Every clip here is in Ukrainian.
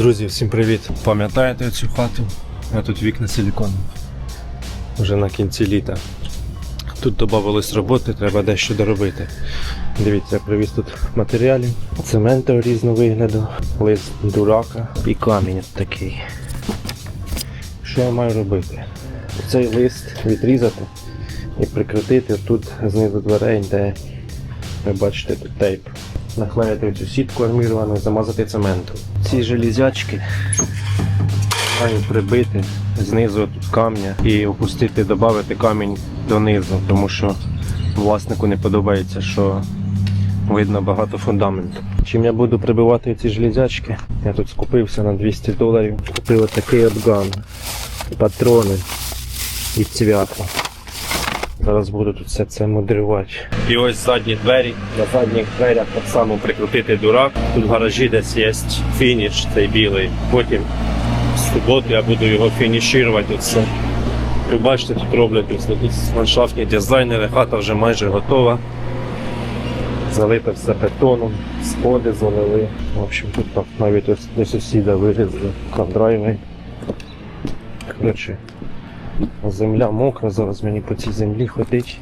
Друзі, всім привіт! Пам'ятаєте цю хату? А тут вікна силіконові. Вже на кінці літа. Тут додавалось роботи, треба дещо доробити. Дивіться, я привіз тут матеріалів, цементу різного вигляду, лист дурака і камінь такий. Що я маю робити? Цей лист відрізати і прикрутити тут знизу дверей, де ви бачите тут тейп. Наклеїти цю сітку арміровану і замазати цементом. Ці железячки маю прибити знизу камня і опустити, додати камінь донизу, тому що власнику не подобається, що видно багато фундаменту. Чим я буду прибивати ці железячки? Я тут скупився на 200 доларів. Купив отакий от ган, патрони і цвяхи. Зараз буду тут все це мудрувати. І ось задні двері. На задніх дверях так само прикрутити дурак. Тут в гаражі десь є фініш цей білий. Потім в суботу я буду його фінішувати. Оце. Ви бачите, тут роблять ось ландшафтні дизайнери, хата вже майже готова. Залита все бетоном, сходи залили. В общем, тут так навіть ось до сусіда вирізали кондрайви. Коротше, Земля мокра, зараз мені по цій землі ходить.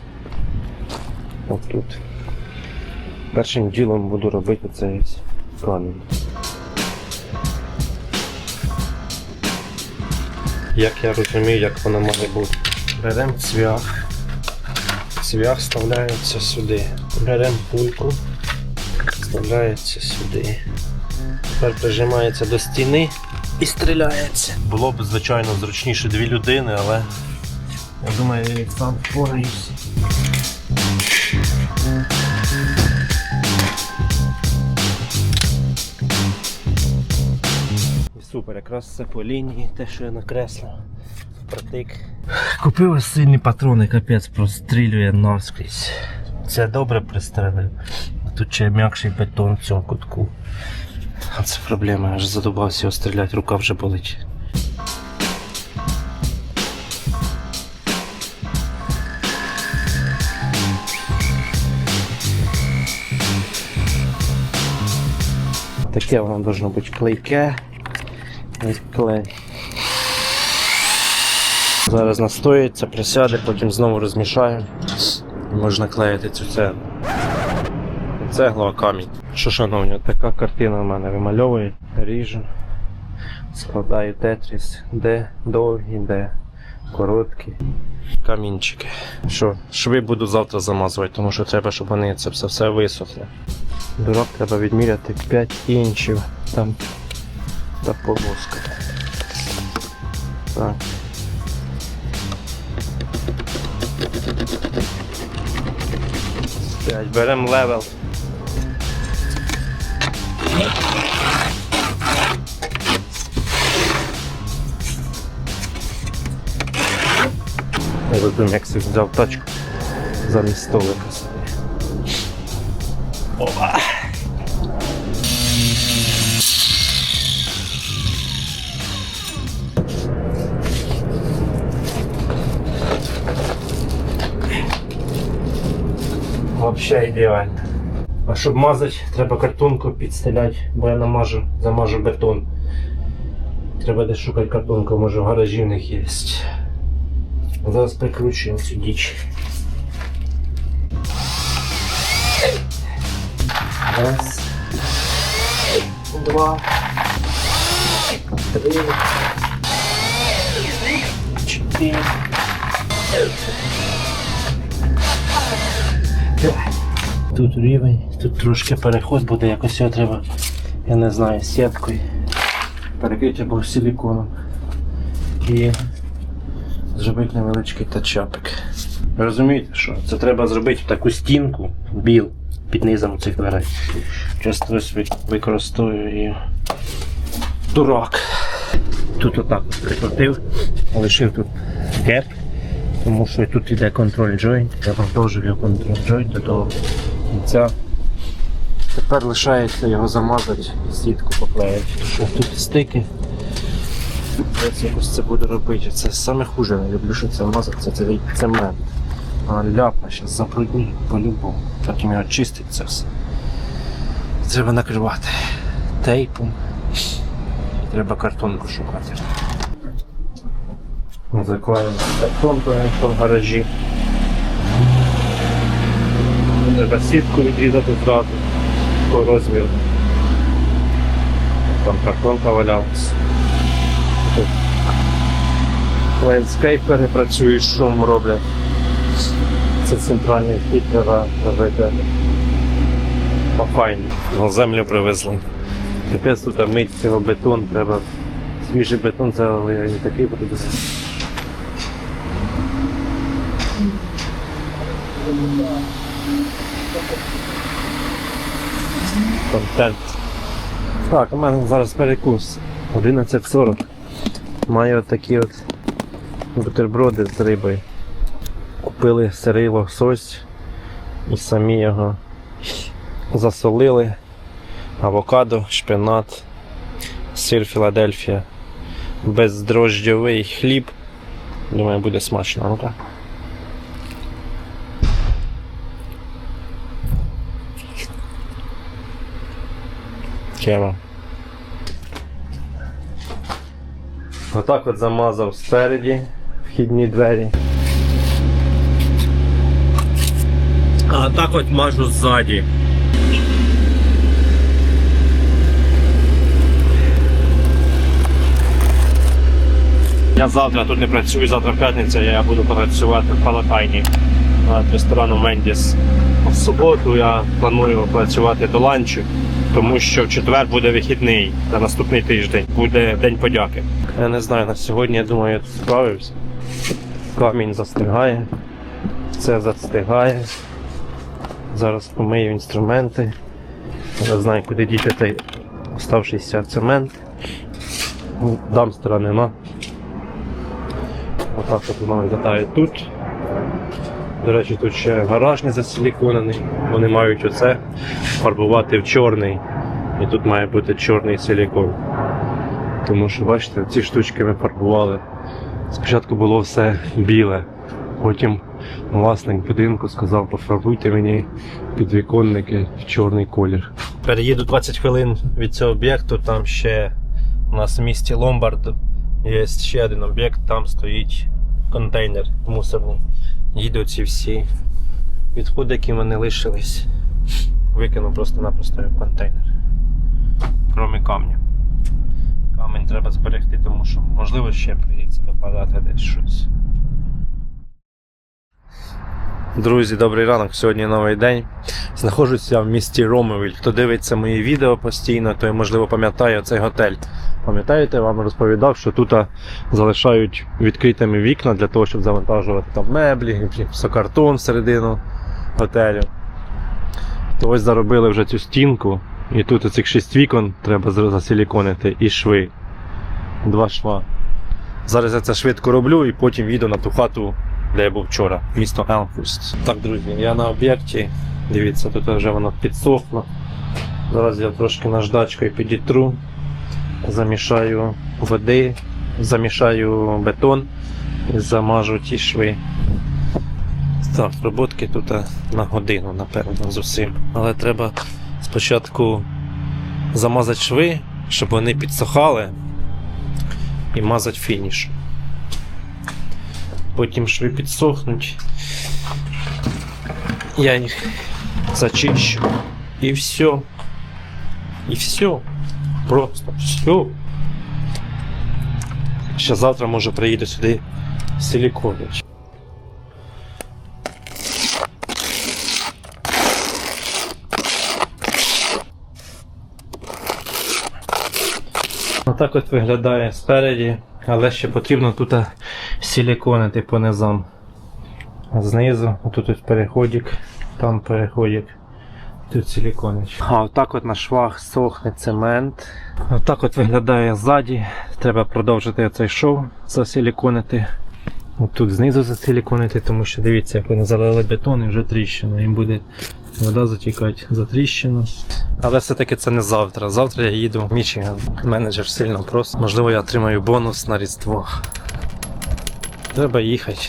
От тут. Першим ділом буду робити цей камінь. Як я розумію, як воно має бути. Беремо цвях. Цвях вставляється сюди. Беремо пульку, вставляється сюди. Тепер прижимається до стіни і стріляється. Було б, звичайно, зручніше дві людини, але я думаю, я сам впораюсь. І Супер, якраз все по лінії, те, що я накреслив. Протик. Купив ось сильні патрони, капець, прострілює наскрізь. Це добре пристрелив. Тут ще м'якший бетон в цьому кутку. А це проблема, я аж задобався його стріляти, рука вже болить. Таке воно должно бути клейке. Клей. Зараз настоїться, присяде, потім знову розмішаємо. Можна клеїти цю цеглу. Не Цеглу, а камінь. Що, шановні, така картина в мене вимальовує, ріжу, складаю тетріс, де довгі, де короткі. Камінчики. Що, шви буду завтра замазувати, тому що треба, щоб вони це все, все висохло. Дурак треба відміряти 5 інчів. Там та полоска. Так. Беремо левел. Я розумію, як собі взяв тачку замість столика. Опа! Вообще ідеально. А щоб мазати, треба картонку підстеляти, бо я намажу, замажу бетон. Треба десь шукати картонку, може в гаражі в них є. Зараз прикручуємо цю діч. Раз. Два. Три. Чотири. Тут рівень, тут трошки переход буде, якось його треба, я не знаю, сіткою. Перекрити або силіконом. І зробити невеличкий тачапик. Розумієте, що? Це треба зробити таку стінку біл під низом цих дверей. Часто використовую і дурак. Тут отак ось прикрутив, лишив тут геп, тому що тут йде контроль joint, я продовжив його контроль joint до того кінця. Тепер лишається його замазати і сітку поклеїти. Тут стики. Ось якось це буду робити. Це саме хуже, не люблю, що це мазати, це цей цемент. А ляпа зараз забрудні по-любому. Потім його чистить це все. Треба накривати тейпом Треба картонку шукати. Заклеїмо картонку в гаражі. Треба сітку відрізати зразу по розміру. Там картонка валялась. Тут Лендскейпери працюють, шум роблять. Це центральний треба робити. Файні. На землю привезли. Капець тут мить цього бетон, треба свіжий бетон, але не такий буде. Контент. Так, у мене зараз перекус. 11.40. Маю такі от бутерброди з рибою. Купили сирий лосось і самі його засолили. Авокадо, шпинат, сир Філадельфія, бездрождьовий хліб. Думаю, буде смачно. Ну-ка. Тема. Отак от замазав спереді вхідні двері. А так от мажу ззаді. Я завтра тут не працюю, завтра п'ятниця, я буду працювати в Палатайні над рестораном Мендіс. В суботу я планую працювати до ланчу, тому що в четвер буде вихідний на наступний тиждень. Буде День подяки. Я не знаю, на сьогодні я думаю, я справився. Камінь застигає, все застигає. Зараз помию інструменти. Я знаю, куди діти цей оставшийся цемент. Дамстера нема. Отак от воно виглядає тут. До речі, тут ще гараж не засиліконений. Вони мають оце фарбувати в чорний. І тут має бути чорний силікон. Тому що, бачите, ці штучки ми фарбували. Спочатку було все біле. Потім власник будинку сказав, пофарбуйте мені підвіконники в чорний колір. Переїду 20 хвилин від цього об'єкту, там ще у нас в місті Ломбард є ще один об'єкт, там стоїть контейнер мусорний. Їду ці всі відходи, які в мене лишились. Викину просто-напросто в контейнер. Кроме камня. Камінь треба зберегти, тому що можливо ще прийдеться докладати десь щось. Друзі, добрий ранок. Сьогодні новий день. Знаходжуся в місті Ромовіль. Хто дивиться мої відео постійно, той можливо пам'ятає цей готель. Пам'ятаєте, вам розповідав, що тут залишають відкритими вікна для того, щоб завантажувати там меблі, картон всередину готелю. То ось заробили вже цю стінку, і тут оцих шість вікон треба засиліконити і шви. Два шва. Зараз я це швидко роблю і потім їду на ту хату, де я був вчора, місто Елмфуст. Так, друзі, я на об'єкті. Дивіться, тут вже воно підсохло. Зараз я трошки наждачкою підітру, замішаю води, замішаю бетон і замажу ті шви. Так, роботки тут е, на годину, напевно, з усім. Але треба спочатку замазати шви, щоб вони підсохали, і мазати фініш. Потім шви підсохнуть. Я їх зачищу. І все. І все. Просто все. Ще завтра може приїду сюди силіконович. Отак от виглядає спереді, але ще потрібно тут силіконити по низам. Знизу, тут ось переходик, там переходик, тут силіконич. А отак от на швах сохне цемент. Отак от виглядає ззаді. Треба продовжити цей шов засиліконити. От Тут знизу засиліконити, тому що дивіться, як вони залили бетон і вже тріщина. Їм буде вода затікати за тріщину. Але все-таки це не завтра. Завтра я їду в Мічиган. Менеджер сильно просить. Можливо, я отримаю бонус на Різдво. Треба їхати.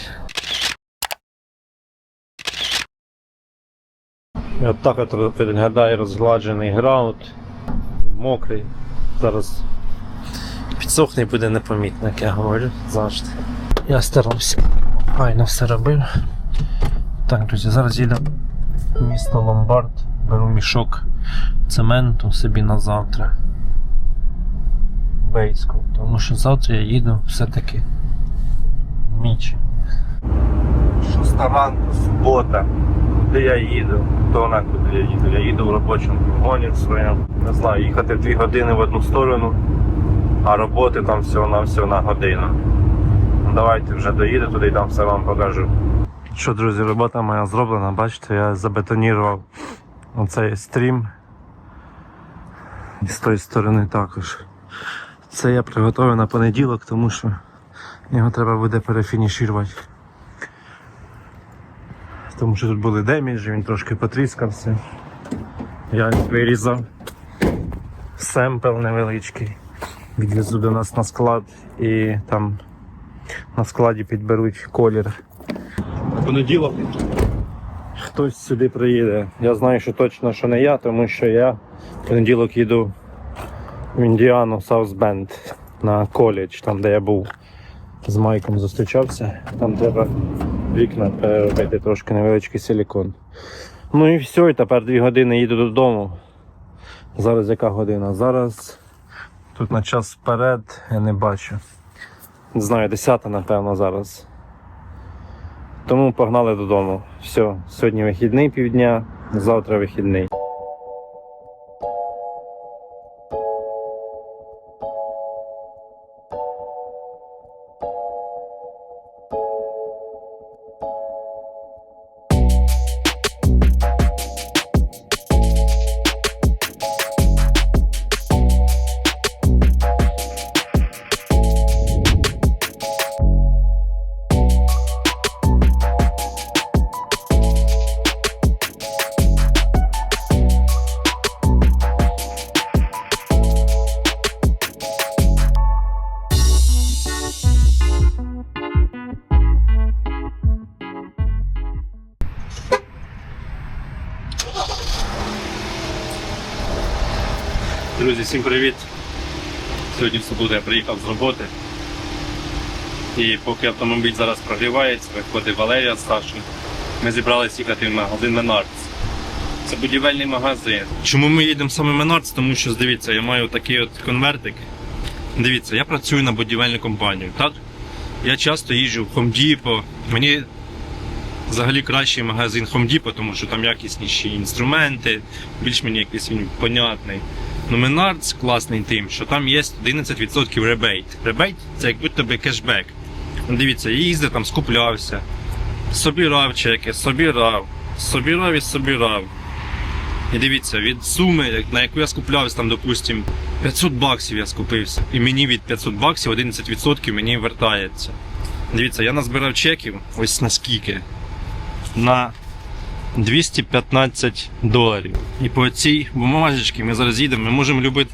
І от так от виглядає розгладжений граунд. Мокрий. Зараз Підсохне буде непомітно, як я говорю завжди. Я старався. Файно все робив. Так, друзі, зараз їду в місто Ломбард, беру мішок цементу собі на завтра. Бейську. Тому що завтра я їду все-таки в Міч. Шоста ранку, субота. Куди я їду? Хто на куди я їду? Я їду в робочому вагоні своєму. Не знаю, їхати дві години в одну сторону, а роботи там всього на всього на годину. Давайте вже доїду туди і там все вам покажу. Що, друзі, робота моя зроблена, бачите, я забетонірував оцей стрім. І з тої сторони також. Це я приготував на понеділок, тому що його треба буде перефінішувати. Тому що тут були деміджі, він трошки потріскався. Я вирізав семпл невеличкий. Відвезу до нас на склад і там на складі підберуть колір. Понеділок хтось сюди приїде. Я знаю, що точно що не я, тому що я в понеділок їду в Індіану Саус Бенд на коледж, там де я був з Майком зустрічався. Там треба вікна переробити трошки невеличкий силікон. Ну і все, і тепер дві години їду додому. Зараз яка година? Зараз тут на час вперед я не бачу. Не знаю, 10 напевно зараз. Тому погнали додому. Все, сьогодні вихідний півдня, завтра вихідний. Всім привіт! Сьогодні в суботу я приїхав з роботи. І поки автомобіль зараз прогрівається, виходить Валерія з. Ми зібралися їхати в магазин Менардс. Це будівельний магазин. Чому ми їдемо саме в Менардс? Тому що, дивіться, я маю такий от конвертик. Дивіться, я працюю на будівельну компанію, так? Я часто їжджу в Depot. Мені взагалі кращий магазин Depot, тому що там якісніші інструменти, більш мені якийсь він понятний. Ну, класний тим, що там є 11% ребейт. Ребейт це як будь тобі кешбек. Дивіться, їздив там, скуплявся, собирав чеки, собирав, собирав і собирав. І дивіться, від суми, на яку я скуплявся, там, допустим, 500 баксів я скупився. І мені від 500 баксів 11% мені вертається. Дивіться, я назбирав чеків ось на скільки. На 215 доларів. І по цій бумажечці ми зараз їдемо, ми можемо любити.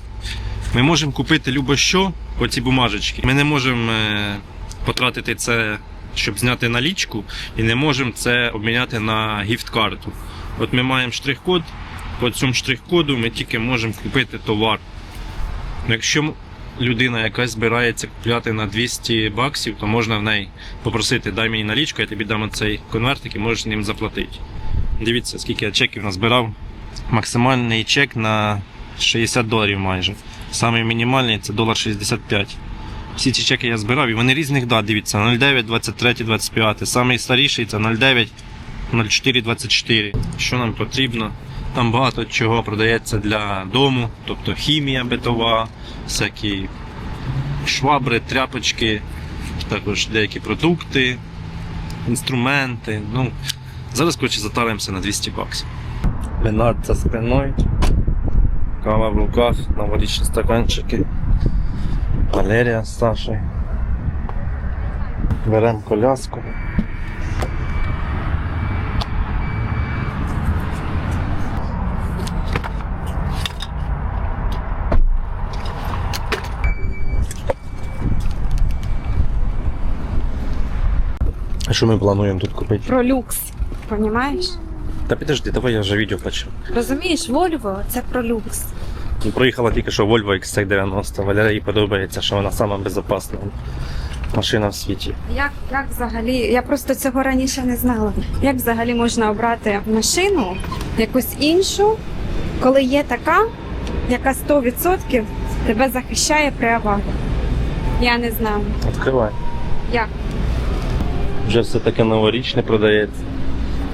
Ми можемо купити любо що по цій бумажечці. Ми не можемо е, потратити це, щоб зняти налічку, і не можемо це обміняти на гіфт-карту. От ми маємо штрих-код, по цьому штрих-коду ми тільки можемо купити товар. Ну, Якщо людина якась збирається купляти на 200 баксів, то можна в неї попросити, дай мені налічку, я тобі дам цей конвертик і можеш ним заплатити. Дивіться, скільки я чеків назбирав. Максимальний чек на 60 доларів майже. Самий мінімальний це долар 65. Всі ці чеки я збирав і вони різних дат, дивіться, 09, 23, 25. Самий старіший це 09, 04, 24. Що нам потрібно? Там багато чого продається для дому, тобто хімія битова, всякі швабри, тряпочки, також деякі продукти, інструменти. Ну, Зараз, коротше, затаримося на 200 баксів. Ленард за спиною. Кава в руках, новорічні стаканчики. Валерія з Сашею. Беремо коляску. А що ми плануємо тут купити? Про люкс. Понімаєш? Та підожди, давай я вже відео почав. Розумієш, Вольво це про люкс. Проїхала тільки що Volvo XC90. Валерії подобається, що вона сама безпечна машина в світі. Як, як взагалі, я просто цього раніше не знала. Як взагалі можна обрати машину, якусь іншу, коли є така, яка 100% тебе захищає при аварії? Я не знаю. Відкривай. Як? Вже все таке новорічне продається.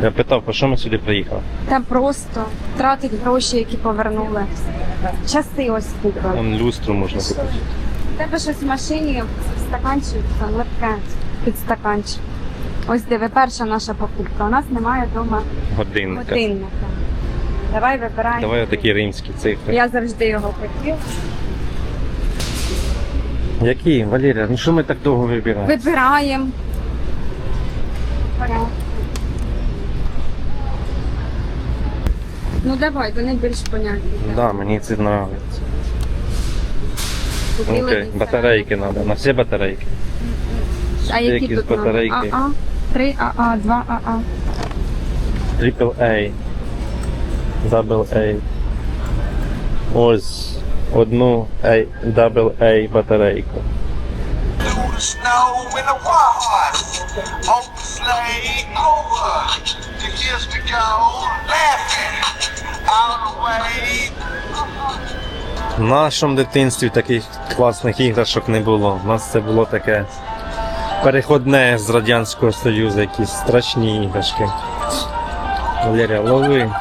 Я питав, по що ми сюди приїхали? Та просто тратить гроші, які повернули. Часи ось купили. Вон люстру можна купити. У тебе щось в машині стаканчик там легке під стаканчик. Ось диви, перша наша покупка. У нас немає вдома Годинника. годинника. Давай вибирай. Давай отакі римські цифри. Я завжди його хотів. Які, Валерія? Ну що ми так довго вибираємо? Вибираємо. Ну давай, вони більш понятні. Да, мені це подобається. Окей, батарейки треба, на всі батарейки. А які Якісь тут нам? батарейки. АА, 3 АА, 2 АА. Triple A. Double A. Ось одну A, Double A батарейку. Snow in a wild Hope the sleigh over. The years to go, laughing out the way. В нашому дитинстві таких класних іграшок не було. У нас це було таке переходне з Радянського Союзу, якісь страшні іграшки. Валерія, лови.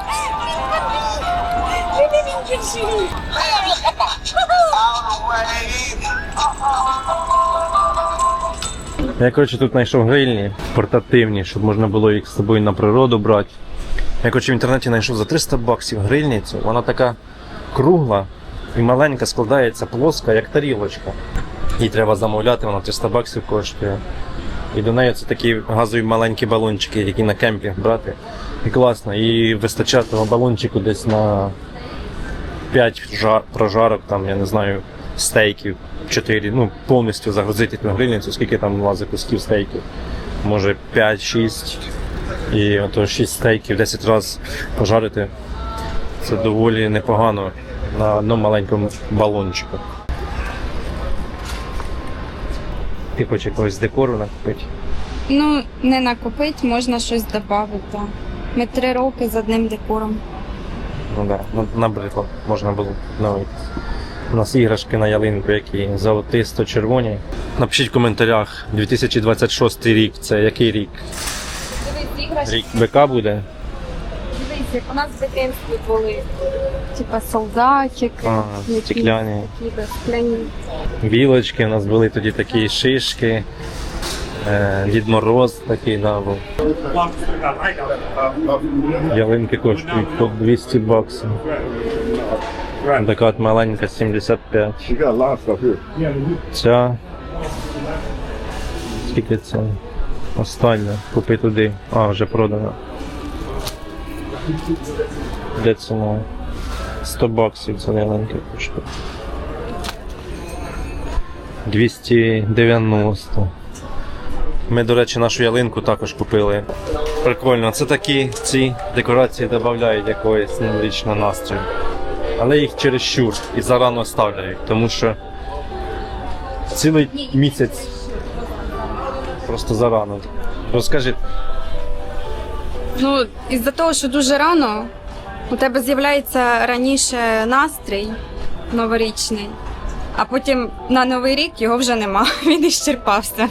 Я коротше тут знайшов грильні портативні, щоб можна було їх з собою на природу брати. Я коротше в інтернеті знайшов за 300 баксів грильницю. Вона така кругла і маленька, складається плоска, як тарілочка. Її треба замовляти, вона 300 баксів коштує. І до неї це такі газові маленькі балончики, які на кемпі брати. І класно. І вистачає того балончику десь на 5 жар, прожарок, там, я не знаю, стейків, 4, ну, повністю загрузити ту грильницю, скільки там влазить кусків стейків. Може 5-6. І ото 6 стейків 10 разів пожарити. Це доволі непогано на одному маленькому балончику. Ти хочеш якогось декору накупити? Ну, не накопить, можна щось додати. Ми три роки з одним декором. Ну да, ну, набридло, можна було новий. У нас іграшки на ялинку, які золотисто червоні. Напишіть в коментарях, 2026 рік це який рік? Дивись, іграшки, Рік БК буде? дивись, як у нас в дитинстві були. Типа солдатики, А, стекляні. Білочки, у нас були тоді такі шишки. Е, Дід Мороз такий да, був. Ялинки коштують по 200 баксів. Така от маленька 75. You got a lot of stuff here. Ця. Скільки це? Остання. Купи туди. А, вже продано. Де ціна? 100 баксів це ялинка коштує. 290. Ми, до речі, нашу ялинку також купили. Прикольно, це такі ці декорації додають якогось новорічного настрою. Але їх чересчур і зарано ставляють, тому що цілий місяць просто зарано. Розкажи, Ну, із-за того, що дуже рано, у тебе з'являється раніше настрій новорічний, а потім на Новий рік його вже нема. Він іщерпався.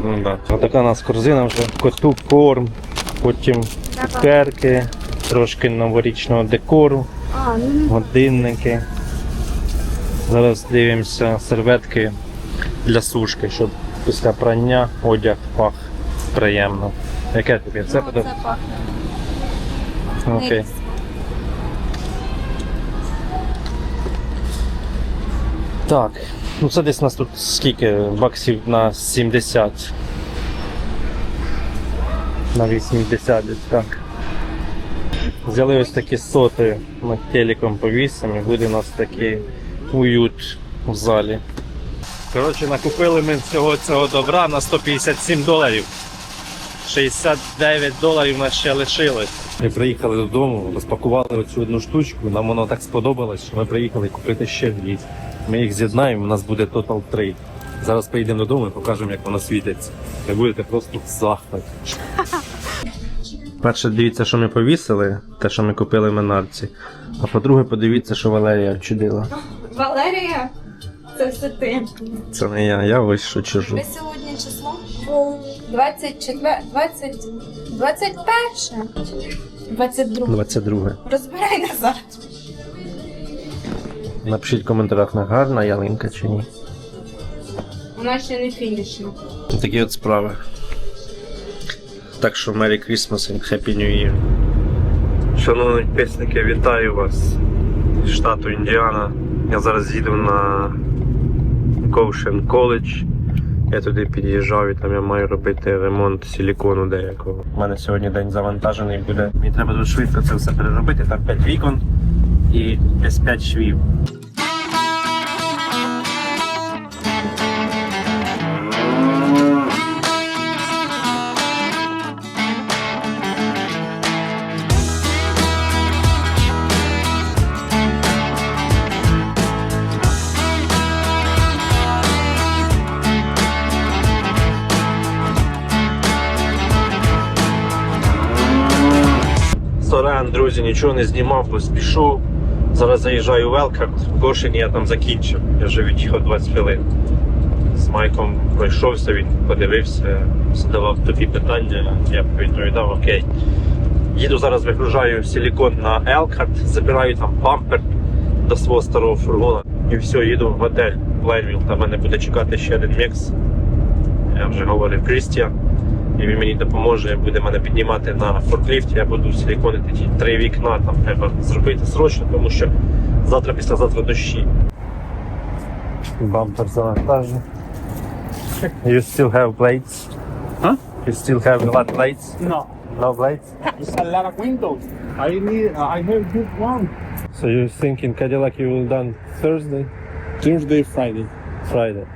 ну да. Отака у нас корзина вже. Коту корм, потім цукерки, трошки новорічного декору, годинники. Зараз дивимося серветки для сушки, щоб після прання одяг пах приємно. Яке тобі? Це ну, буде? це пахне. Окей. Так, ну це десь у нас тут скільки? Баксів на 70. На 80 десь так. Взяли ось такі соти над телеком повісимо і буде у нас такий уют в залі. Коротше, накупили ми всього цього добра на 157 доларів. 69 доларів у нас ще лишилось. Ми приїхали додому, розпакували оцю одну штучку. Нам воно так сподобалось, що ми приїхали купити ще дві. Ми їх з'єднаємо, у нас буде тотал 3. Зараз поїдемо додому і покажемо, як воно світиться. Ви будете просто в захваті. Перше, дивіться, що ми повісили, те, що ми купили в Менарці. А по-друге, подивіться, що Валерія вчудила. Валерія, це все ти. Це не я, я ось що чужу. Ви сьогодні число? 24, 20, 21, 22. 22. Розбирай назад. Напишіть в коментарях, на гарна ялинка чи ні. Вона ще не фінішна. Такі от справи. Так що Merry Christmas and Happy New Year. Шановні підписники, вітаю вас з штату Індіана. Я зараз їду на Goshen College. Я туди під'їжджав і там я маю робити ремонт силікону деякого. У мене сьогодні день завантажений буде. Мені треба дуже швидко це все переробити. Там 5 вікон і десь 5 швів. Сорян, друзі, нічого не знімав, бо спішу. Зараз заїжджаю в Елкарт, в Гошині я там закінчив. Я вже від'їхав 20 хвилин. З Майком пройшовся, він подивився, задавав тобі питання, я відповідав окей. Їду зараз, вигружаю силікон на Елкарт, забираю там бампер до свого старого фургона і все, їду в готель Плейнвіл. Там мене буде чекати ще один мікс. Я вже говорив Крістіан і він мені допоможе, буде мене піднімати на форкліфті, я буду силіконити ті три вікна, там треба зробити срочно, тому що завтра, післязавтра дощі. Бампер завантажений. You still have blades? Huh? You still have a lot of blades? No, No blades? it's a lot of windows. I need. I have just one. So you thinking Cadillac you will done Thursday? Thursday, Friday. Friday.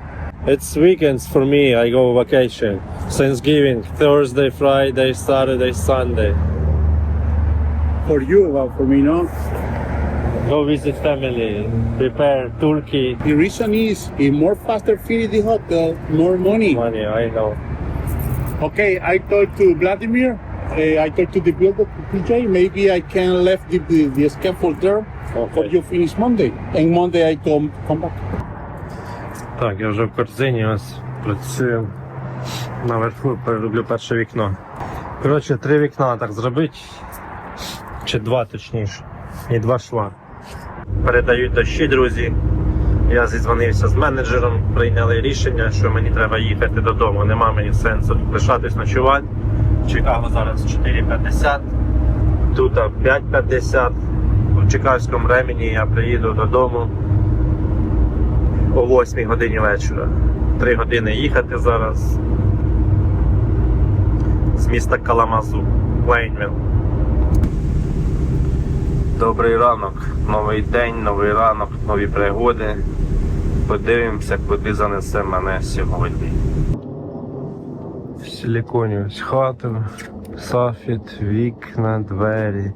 It's weekends for me. I go vacation. Thanksgiving, Thursday, Friday, Saturday, Sunday. For you, but for me, no. Go visit family, prepare turkey, The reason is, if more faster finish the hotel, more money. money. I know. Okay, I talked to Vladimir. Uh, I talked to the builder, PJ. Maybe I can left the, the, the scaffold there for Okay. you finish Monday. And Monday I come come back. Так, я вже в корзині ось працюю. Наверху перероблю перше вікно. Коротше, три вікна так зробити. Чи два точніше. І два шва. Передають дощі, друзі. Я зізвонився з менеджером, прийняли рішення, що мені треба їхати додому. Нема мені сенсу лишатись ночувати. В Чикаго зараз 4.50, тут 5.50. В Чикагському ремені я приїду додому о 8 годині вечора. Три години їхати зараз з міста Каламазу, Плейнвіл. Добрий ранок, новий день, новий ранок, нові пригоди. Подивимося, куди занесе мене сьогодні. Силіконі ось хату, сафіт, вікна, двері.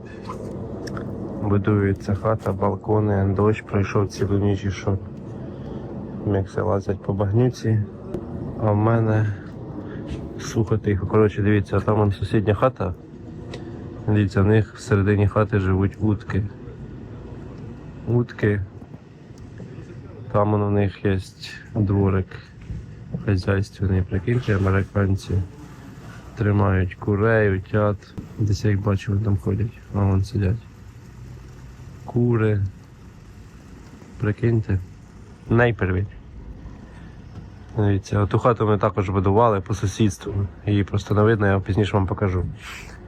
Будується хата, балкони, дощ пройшов цілу ніч і. Мікси лазять по багнюці. А в мене сухо тихо. Коротше, дивіться, там вон сусідня хата. Дивіться, в них всередині хати живуть утки. Утки. Там у них є дворик хазяйственний, прикиньте, американці. Тримають курей, утят. Десь я їх бачу, вони там ходять, а вон сидять. Кури. Прикиньте. Найперві. Дивіться, оту хату ми також будували по сусідству. Її просто не видно, я пізніше вам покажу.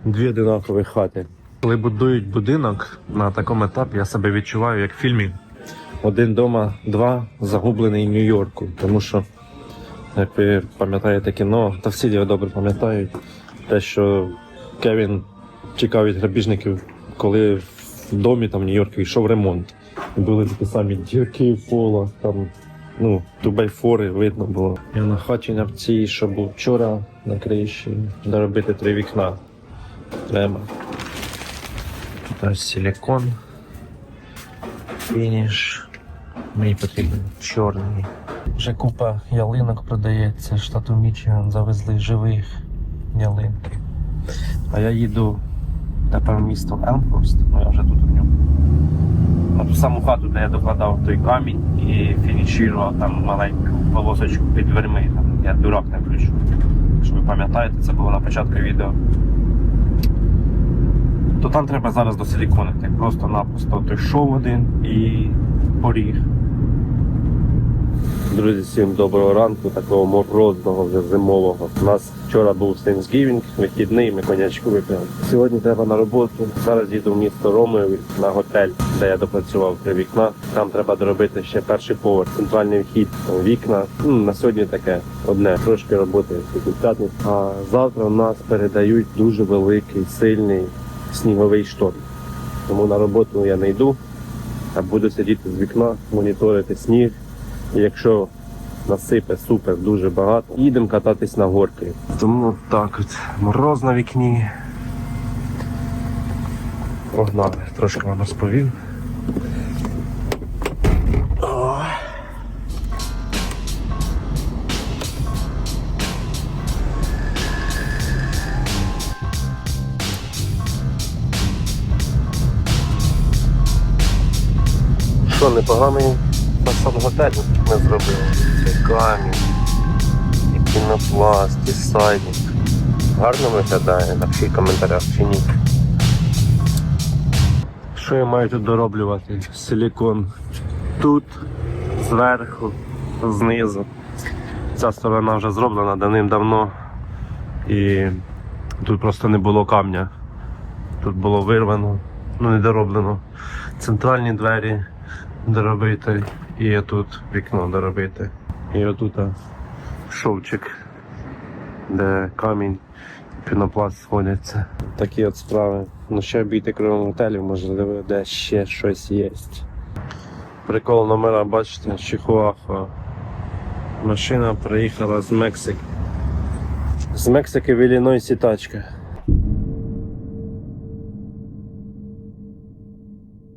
Дві одинакові хати. Коли будують будинок на такому етапі, я себе відчуваю як в фільмі. Один дома, два загублений Нью-Йорку. Тому що, як ви пам'ятаєте кіно, та всі його добре пам'ятають, те, що Кевін чекав від грабіжників, коли в домі там в Нью-Йорку йшов ремонт. Були такі самі дірки в полах, там ну, тубайфори видно було. Я на хаті на цій, що був вчора на криші, доробити три вікна. Треба. Тут ось силикон. Фініш. Мені потрібен чорний. Вже купа ялинок продається, штату Мічиган завезли живих ялинки. А я їду тепер в місто Елмхорст, ну я вже тут в ньому. Ту саму хату, де я докладав той камінь і фінішував там маленьку полосочку під дверми. Там, я дурак не включу. Якщо ви пам'ятаєте, це було на початку відео. То там треба зараз досиліконити. Просто-напросто той шов один і поріг. Друзі, всім доброго ранку, такого морозного вже зимового. У нас вчора був Thanksgiving, вихідний, ми конячку випили. Сьогодні треба на роботу. Зараз їду в місто Ромеові на готель, де я допрацював три вікна. Там треба доробити ще перший поверх, центральний вхід, вікна. Ну, на сьогодні таке одне, трошки роботи. А завтра нас передають дуже великий, сильний сніговий шторм. Тому на роботу я не йду, а буду сидіти з вікна, моніторити сніг. І якщо насипе супер дуже багато, їдемо кататись на горки. Тому так от мороз на вікні. Погнали, трошки вам розповів. Непоганий фасад готелю ми зробили. Цей камінь, і пінопласт, і сайдінг. Гарно виглядає, напишіть в коментарях чи ні. Що я маю тут дороблювати? Силікон. Тут, зверху, знизу. Ця сторона вже зроблена давним-давно. І тут просто не було камня. Тут було вирвано, ну не дороблено. Центральні двері доробити. І тут вікно доробити. І отут шовчик, де камінь, пінопласт сходяться. Такі от справи. Ну ще обійти кругом готелів, можливо, де ще щось є. Прикол номера, бачите, Чихуахуа. Машина приїхала з Мексики. З Мексики в Іллінойсі тачка.